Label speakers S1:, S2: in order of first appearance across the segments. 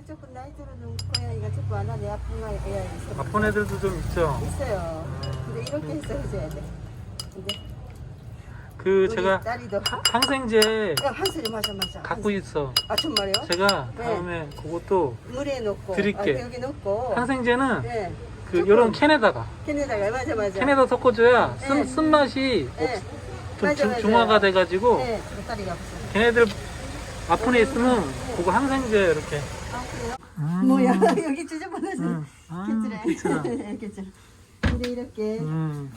S1: 요즘에 조금 나이 들어는 고양이가 조금 안 하네. 아픈 아이 애가 있어.
S2: 아픈 애들도 좀 있죠.
S1: 있어요. 근데 이렇게 해줘야 돼. 근데
S2: 그
S1: 우리
S2: 제가
S1: 딸이도
S2: 하- 항생제
S1: 야, 한술이 맞아 맞아.
S2: 갖고 있어.
S1: 아 정말요?
S2: 제가
S1: 네.
S2: 다음에 그것도
S1: 물에 넣고
S2: 드릴게.
S1: 아, 여기 넣고
S2: 항생제는
S1: 네.
S2: 그
S1: 조금.
S2: 요런 캔에다가
S1: 캔에다가 맞아 맞아.
S2: 캔에다 섞어줘야
S1: 네.
S2: 쓴, 쓴맛이
S1: 네.
S2: 없- 좀
S1: 맞아,
S2: 중-
S1: 맞아.
S2: 중화가 돼가지고
S1: 네. 그 없어.
S2: 걔네들 아픈 애 있으면 그거 항생제 이렇게
S1: 아 그래요?
S2: 음.
S1: 뭐야 여기 찢어버려서
S2: 음. 아,
S1: 괜찮아.
S2: 괜찮아.
S1: 괜찮아. 근데 이렇게
S2: 음.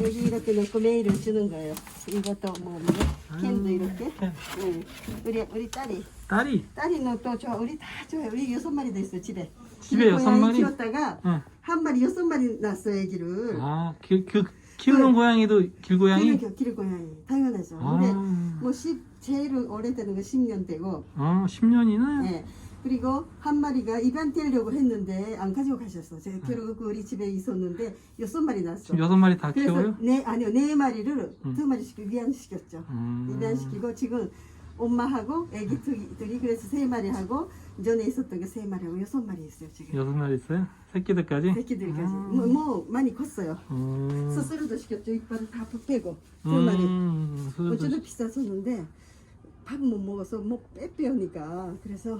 S1: 여기 이렇게 넣고 메일을 주는 거예요. 이것도 뭐 뭐야? 캔도 이렇게.
S2: 캔.
S1: 응. 우리 우리 딸이
S2: 딸이
S1: 딸이 또 좋아. 우리 다 좋아해. 우리 여섯 마리도 있어 집에.
S2: 집에
S1: 우리
S2: 여섯
S1: 고양이
S2: 마리?
S1: 키웠다가
S2: 응.
S1: 한 마리 여섯 마리 낳았어 애기를.
S2: 아, 그, 그 키우는 고양이도 길고양이?
S1: 길, 길 고양이 당연하죠.
S2: 아,
S1: 근데 뭐 10, 제일 오래되는 거 10년 되고.
S2: 아 10년이나?
S1: 예. 그리고 한 마리가 입양 떼려고 했는데 안 가지고 가셨어. 제가 결국 우리 집에 있었는데 여섯 마리 낳았어.
S2: 지금 여섯 마리 다
S1: 그래서
S2: 키워요?
S1: 네 아니요 네 마리를
S2: 음.
S1: 두 마리씩 입양시켰죠.
S2: 음.
S1: 입양시키고 지금 엄마하고 애기들이 그래서 세 마리 하고 전에 있었던 게 세 마리 하고 여섯 마리 있어요 지금.
S2: 여섯 마리 있어요? 새끼들까지?
S1: 새끼들까지
S2: 아.
S1: 뭐, 뭐 많이 컸어요.
S2: 음.
S1: 수술도 시켰죠. 이빨을 다 빼고 세 마리.
S2: 음, 수술도
S1: 어쩌다 비쌌었는데 밥 못 먹어서 뭐 빼빼오니까 그래서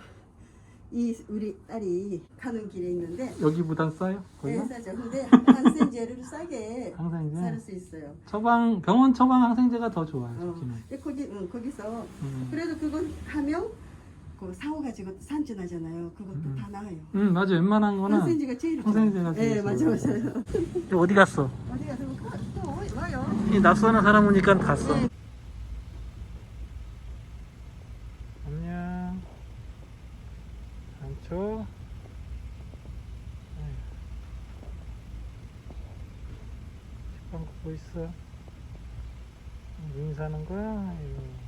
S1: 이 우리 딸이 가는 길에 있는데
S2: 여기보단 싸요?
S1: 네,
S2: 거기가?
S1: 싸죠. 근데 항생제를 싸게
S2: 항생제?
S1: 살 수 있어요.
S2: 처방, 병원 처방 항생제가 더 좋아요,
S1: 어. 근데 거기 응, 거기서
S2: 음.
S1: 그래도 그건 하면 그 사고 가지고 산전하잖아요. 그것도
S2: 음.
S1: 다 나아요.
S2: 음, 맞아. 웬만한 거는.
S1: 항생제가 제일.
S2: 항생제가 제일
S1: 네, 맞아. 맞아요.
S2: 어디 갔어?
S1: 어디 가서 가- 또 와요.
S2: 이 낯서는 사람 오니까 갔어.
S1: 네.
S2: 안녕. 안쪽. 식빵 굽고 있어. 눈 사는 거야? 아이고.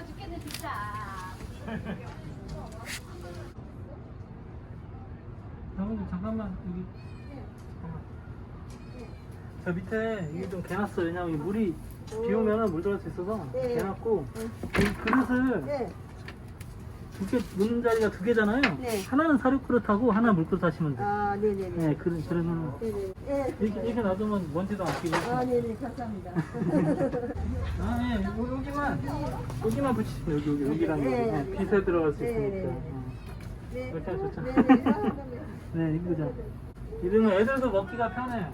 S3: 귀여워 죽겠네 진짜.
S2: 잠깐만, 잠깐만, 여기. 잠깐만. 저 밑에 이게 좀 개놨어. 왜냐면 이 물이 비 오면은 물 들어갈 수 있어서
S1: 네.
S2: 개놨고
S1: 네.
S2: 이 그릇을
S1: 네.
S2: 두개 놓는 자리가 두 개잖아요.
S1: 네.
S2: 하나는 사료 그릇하고 하나 물그릇 하시면 돼요.
S1: 아, 네네네.
S2: 네, 그래, 그러면
S1: 네네. 네.
S2: 이렇게, 이렇게 놔두면 먼지도 안 끼고.
S1: 아, 네네. 감사합니다.
S2: 아, 네, 요- 여기만, 여기만 붙이시면 여기, 여기, 여기랑 여기.
S1: 네.
S2: 네, 빛에 들어갈 수
S1: 네,
S2: 있으니까.
S1: 네.
S2: 어.
S1: 네.
S2: 좋죠, 좋죠.
S1: 네네. 아.
S2: 네, 이거죠. 이러면 애들도 먹기가 편해요.